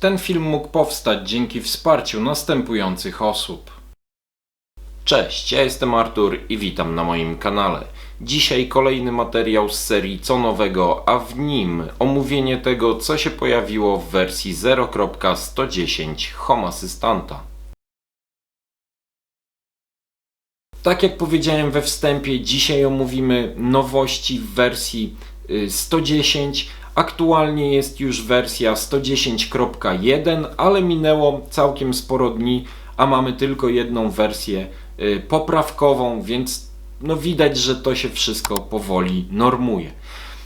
Ten film mógł powstać dzięki wsparciu następujących osób. Cześć, ja jestem Artur i witam na moim kanale. Dzisiaj kolejny materiał z serii Co Nowego, a w nim omówienie tego, co się pojawiło w wersji 0.110 Home Assistanta. Tak jak powiedziałem we wstępie, dzisiaj omówimy nowości w wersji y, 110. Aktualnie jest już wersja 110.1, ale minęło całkiem sporo dni, a mamy tylko jedną wersję y, poprawkową, więc no widać, że to się wszystko powoli normuje.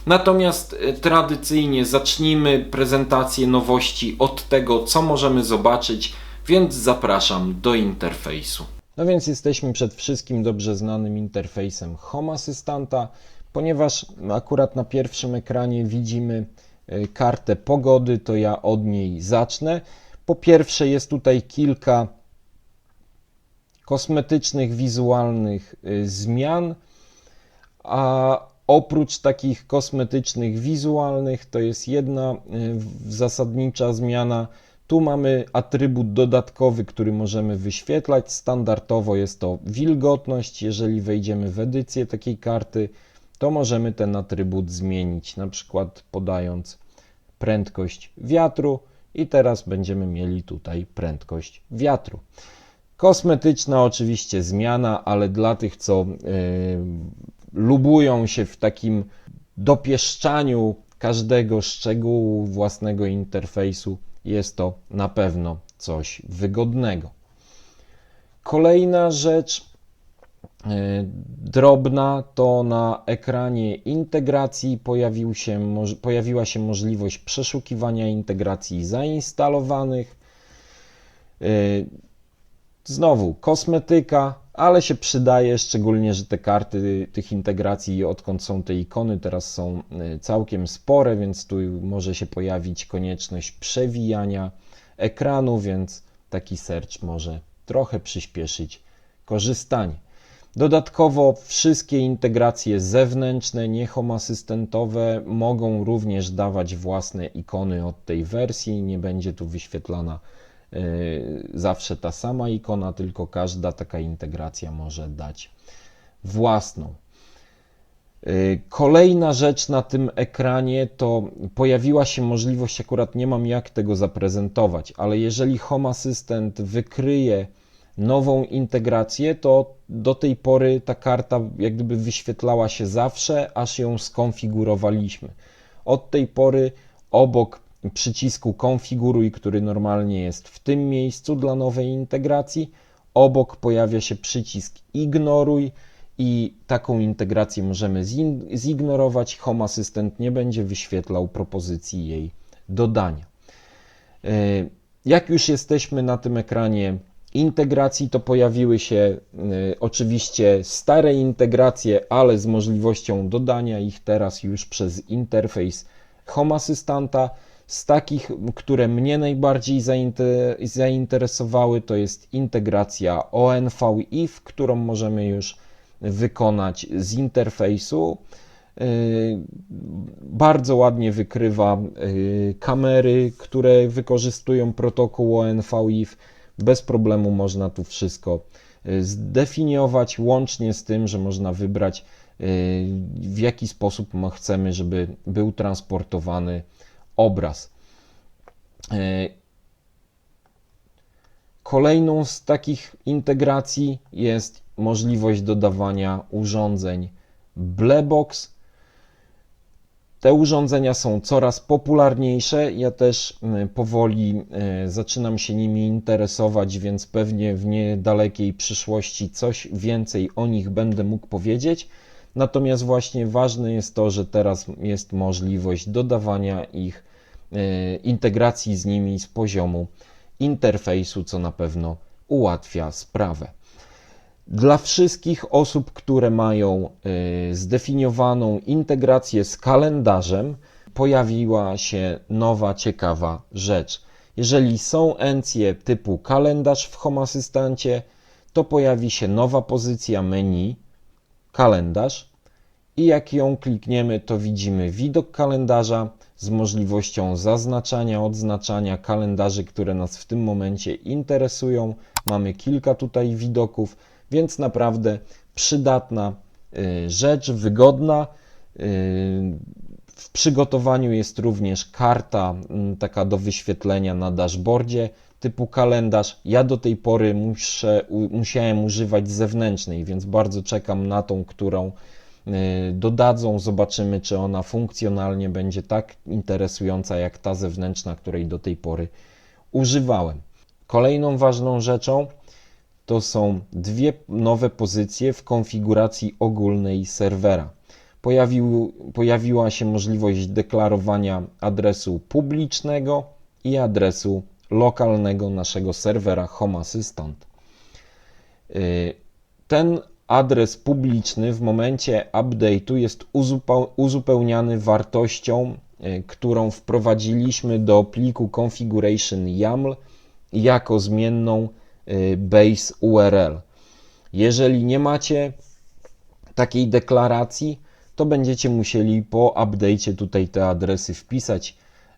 Natomiast y, tradycyjnie zacznijmy prezentację nowości od tego, co możemy zobaczyć, więc zapraszam do interfejsu. No więc jesteśmy przed wszystkim dobrze znanym interfejsem Home Assistanta, ponieważ akurat na pierwszym ekranie widzimy y, kartę pogody, to ja od niej zacznę. Po pierwsze jest tutaj kilka kosmetycznych, wizualnych y, zmian, a oprócz takich kosmetycznych, wizualnych, to jest jedna w- zasadnicza zmiana. Tu mamy atrybut dodatkowy, który możemy wyświetlać. Standardowo jest to wilgotność. Jeżeli wejdziemy w edycję takiej karty, to możemy ten atrybut zmienić, na przykład podając prędkość wiatru i teraz będziemy mieli tutaj prędkość wiatru. Kosmetyczna oczywiście zmiana, ale dla tych, co e, lubują się w takim dopieszczaniu każdego szczegółu własnego interfejsu, jest to na pewno coś wygodnego. Kolejna rzecz drobna to na ekranie integracji pojawił się, pojawiła się możliwość przeszukiwania integracji zainstalowanych. E, Znowu kosmetyka, ale się przydaje, szczególnie, że te karty tych integracji, odkąd są te ikony, teraz są y, całkiem spore, więc tu może się pojawić konieczność przewijania ekranu, więc taki search może trochę przyspieszyć korzystanie. Dodatkowo wszystkie integracje zewnętrzne, nie home asystentowe, mogą również dawać własne ikony od tej wersji. Nie będzie tu wyświetlana y, zawsze ta sama ikona, tylko każda taka integracja może dać własną. Y, Kolejna rzecz na tym ekranie to pojawiła się możliwość, akurat nie mam jak tego zaprezentować, ale jeżeli Home Assistant wykryje nową integrację, to do tej pory ta karta jak gdyby wyświetlała się zawsze, aż ją skonfigurowaliśmy. Od tej pory obok przycisku konfiguruj, który normalnie jest w tym miejscu dla nowej integracji, obok pojawia się przycisk ignoruj i taką integrację możemy zignorować. Home Assistant nie będzie wyświetlał propozycji jej dodania. E, Jak już jesteśmy na tym ekranie integracji, to pojawiły się e, oczywiście stare integracje, ale z możliwością dodania ich teraz już przez interfejs Home Assistanta. Z takich, które mnie najbardziej zainter- zainteresowały, to jest integracja ONV IF, którą możemy już wykonać z interfejsu. Yy, Bardzo ładnie wykrywa yy, kamery, które wykorzystują protokół ONV-IF. Bez problemu można tu wszystko yy, zdefiniować, łącznie z tym, że można wybrać yy, w jaki sposób chcemy, żeby był transportowany obraz. Yy, Kolejną z takich integracji jest możliwość dodawania urządzeń Blebox. Te urządzenia są coraz popularniejsze. Ja też y, powoli y, zaczynam się nimi interesować, więc pewnie w niedalekiej przyszłości coś więcej o nich będę mógł powiedzieć. Natomiast właśnie ważne jest to, że teraz jest możliwość dodawania ich, y, integracji z nimi z poziomu interfejsu, co na pewno ułatwia sprawę. Dla wszystkich osób, które mają y, zdefiniowaną integrację z kalendarzem, pojawiła się nowa, ciekawa rzecz. Jeżeli są encje typu kalendarz w Home Asystancie, to pojawi się nowa pozycja menu kalendarz i jak ją klikniemy, to widzimy widok kalendarza z możliwością zaznaczania, odznaczania kalendarzy, które nas w tym momencie interesują. Mamy kilka tutaj widoków, więc naprawdę przydatna y, rzecz, wygodna. Y, w przygotowaniu jest również karta mm, taka do wyświetlenia na dashboardzie typu kalendarz. Ja do tej pory muszę, musiałem używać zewnętrznej, więc bardzo czekam na tą, którą y, dodadzą. Zobaczymy, czy ona funkcjonalnie będzie tak interesująca jak ta zewnętrzna, której do tej pory używałem. Kolejną ważną rzeczą to są dwie nowe pozycje w konfiguracji ogólnej serwera. Pojawił, pojawiła się możliwość deklarowania adresu publicznego i adresu lokalnego naszego serwera Home Assistant. Y, ten adres publiczny w momencie update'u jest uzupełniany wartością, y, którą wprowadziliśmy do pliku configuration YAML jako zmienną base URL. Jeżeli nie macie takiej deklaracji, to będziecie musieli po update'cie tutaj te adresy wpisać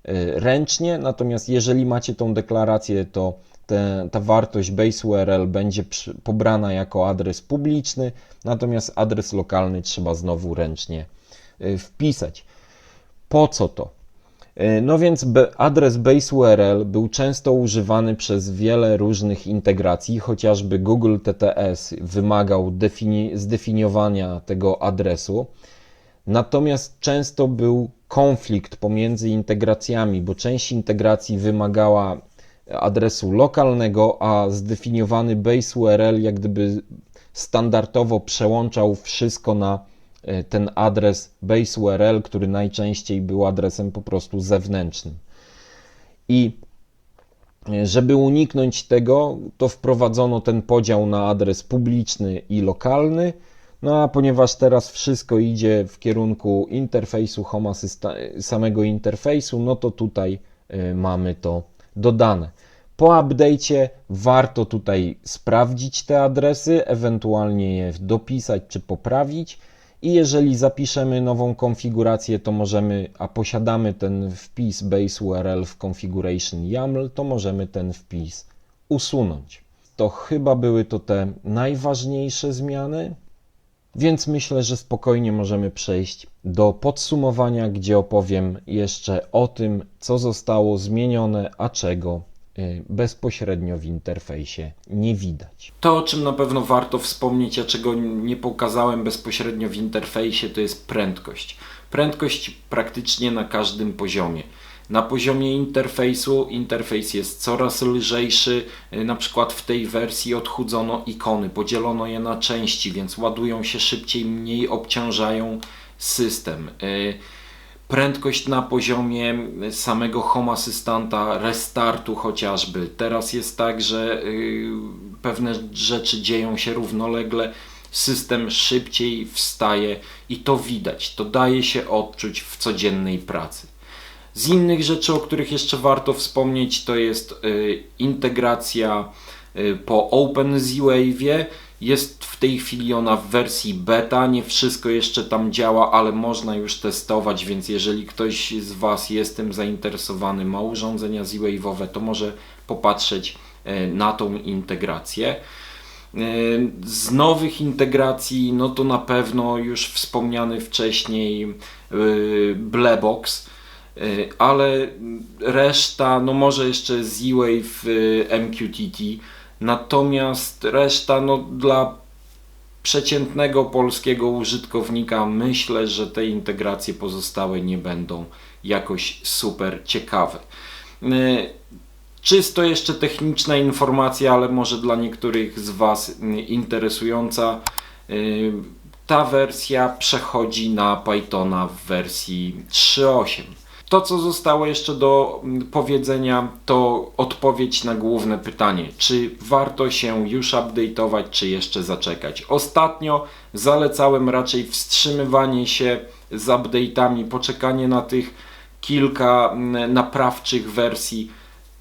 Y, ręcznie, natomiast jeżeli macie tą deklarację, to te, ta wartość base URL będzie pobrana jako adres publiczny, natomiast adres lokalny trzeba znowu ręcznie y, wpisać. Po co to? Y, no więc adres base URL był często używany przez wiele różnych integracji, chociażby Google TTS wymagał zdefiniowania tego adresu. Natomiast często był konflikt pomiędzy integracjami, bo część integracji wymagała adresu lokalnego, a zdefiniowany base URL jak gdyby standardowo przełączał wszystko na e, ten adres base URL, który najczęściej był adresem po prostu zewnętrznym. I e, żeby uniknąć tego, to wprowadzono ten podział na adres publiczny i lokalny no a ponieważ teraz wszystko idzie w kierunku interfejsu Home samego interfejsu, no to tutaj y, mamy to dodane. Po update'cie warto tutaj sprawdzić te adresy, ewentualnie je dopisać czy poprawić. I jeżeli zapiszemy nową konfigurację, to możemy, a posiadamy ten wpis base URL w configuration YAML, to możemy ten wpis usunąć. To chyba były to te najważniejsze zmiany. Więc myślę, że spokojnie możemy przejść do podsumowania, gdzie opowiem jeszcze o tym, co zostało zmienione, a czego bezpośrednio w interfejsie nie widać. To, o czym na pewno warto wspomnieć, a czego nie pokazałem bezpośrednio w interfejsie, to jest prędkość. Prędkość praktycznie na każdym poziomie. Na poziomie interfejsu interfejs jest coraz lżejszy. Y, na przykład w tej wersji odchudzono ikony, podzielono je na części, więc ładują się szybciej, mniej obciążają system. Prędkość na poziomie samego Home Assistanta, restartu chociażby. Teraz jest tak, że y, pewne rzeczy dzieją się równolegle system szybciej wstaje i to widać, to daje się odczuć w codziennej pracy. Z innych rzeczy, o których jeszcze warto wspomnieć, to jest y, integracja y, po OpenZWave. Jest w tej chwili ona w wersji beta, nie wszystko jeszcze tam działa, ale można już testować, więc jeżeli ktoś z Was jest tym zainteresowany, ma urządzenia Z-Wave'owe, to może popatrzeć y, na tą integrację. Z nowych integracji, no to na pewno już wspomniany wcześniej Blebox Y, ale reszta, no może jeszcze Z-Wave MQTT, natomiast reszta, no dla przeciętnego polskiego użytkownika myślę, że te integracje pozostałe nie będą jakoś super ciekawe. Y, czysto jeszcze techniczna informacja, ale może dla niektórych z Was interesująca. Ta wersja przechodzi na Pythona w wersji 3.8. To, co zostało jeszcze do mm, powiedzenia, to odpowiedź na główne pytanie, czy warto się już update'ować, czy jeszcze zaczekać. Ostatnio zalecałem raczej wstrzymywanie się z update'ami, poczekanie na tych kilka mm, naprawczych wersji.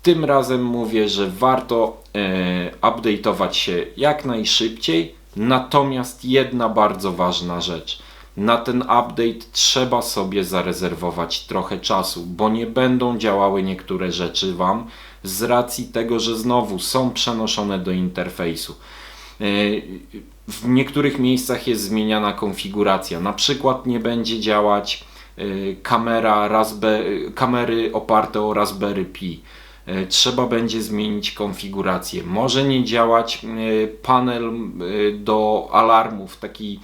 Tym razem mówię, że warto e, update'ować się jak najszybciej. Natomiast jedna bardzo ważna rzecz. Na ten update trzeba sobie zarezerwować trochę czasu, bo nie będą działały niektóre rzeczy Wam z racji tego, że znowu są przenoszone do interfejsu. Yy, W niektórych miejscach jest zmieniana konfiguracja. Na przykład nie będzie działać yy, kamera Raspberry, kamery oparte o Raspberry Pi. Yy, Trzeba będzie zmienić konfigurację. Może nie działać panel do alarmów, taki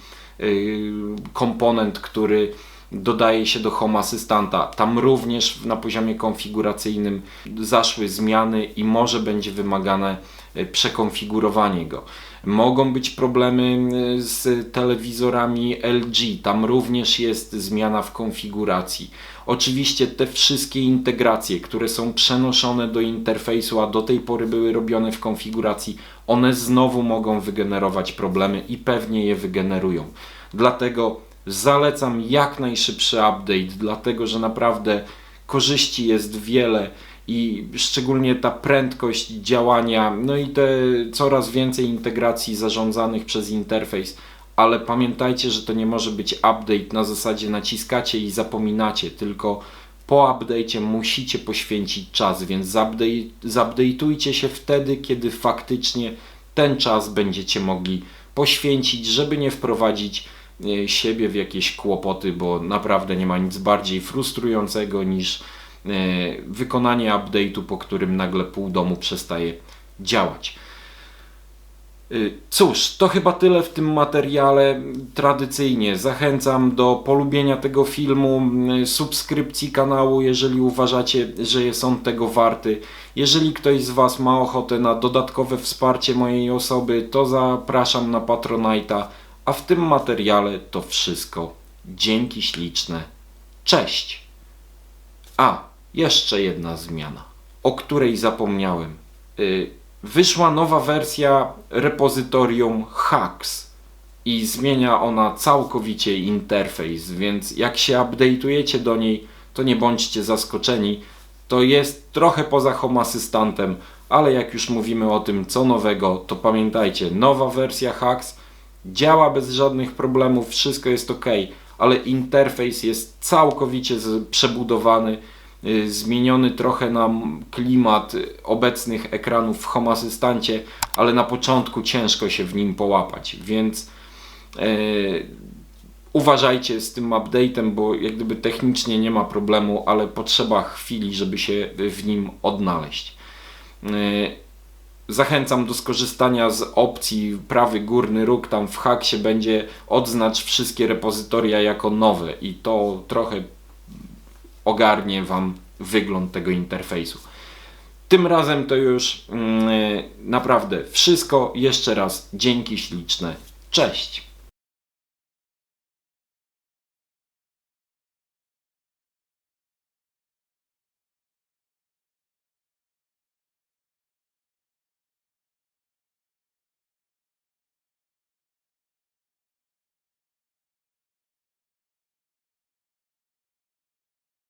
komponent, który dodaje się do Home Assistanta. Tam również na poziomie konfiguracyjnym zaszły zmiany i może będzie wymagane e, przekonfigurowanie go. Mogą być problemy e, z telewizorami LG, tam również jest zmiana w konfiguracji. Oczywiście te wszystkie integracje, które są przenoszone do interfejsu, a do tej pory były robione w konfiguracji, one znowu mogą wygenerować problemy i pewnie je wygenerują. Dlatego zalecam jak najszybszy update, dlatego że naprawdę korzyści jest wiele i szczególnie ta prędkość działania, no i te coraz więcej integracji zarządzanych przez interfejs. Ale pamiętajcie, że to nie może być update na zasadzie naciskacie i zapominacie, tylko po update'cie musicie poświęcić czas, więc zapdejtujcie się wtedy, kiedy faktycznie ten czas będziecie mogli poświęcić, żeby nie wprowadzić e, siebie w jakieś kłopoty, bo naprawdę nie ma nic bardziej frustrującego niż e, wykonanie update'u, po którym nagle pół domu przestaje działać. Y, Cóż, to chyba tyle w tym materiale. Tradycyjnie zachęcam do polubienia tego filmu, subskrypcji kanału, jeżeli uważacie, że jest on tego warty. Jeżeli ktoś z Was ma ochotę na dodatkowe wsparcie mojej osoby, to zapraszam na Patronite'a. A w tym materiale to wszystko. Dzięki śliczne. Cześć! A, jeszcze jedna zmiana, o której zapomniałem. Y, Wyszła nowa wersja repozytorium Hacks i zmienia ona całkowicie interfejs, więc jak się update'ujecie do niej, to nie bądźcie zaskoczeni. To jest trochę poza Home Assistantem, ale jak już mówimy o tym co nowego, to pamiętajcie, nowa wersja Hacks działa bez żadnych problemów, wszystko jest ok, ale interfejs jest całkowicie przebudowany, zmieniony trochę na klimat y, obecnych ekranów w Home Assistancie, ale na początku ciężko się w nim połapać, więc y, uważajcie z tym update'em, bo jak gdyby technicznie nie ma problemu, ale potrzeba chwili, żeby się w nim odnaleźć. Y, Zachęcam do skorzystania z opcji prawy górny róg. Tam w haksie będzie odznacz wszystkie repozytoria jako nowe i to trochę ogarnie Wam wygląd tego interfejsu. Tym razem to już mm, naprawdę wszystko. Jeszcze raz dzięki śliczne. Cześć!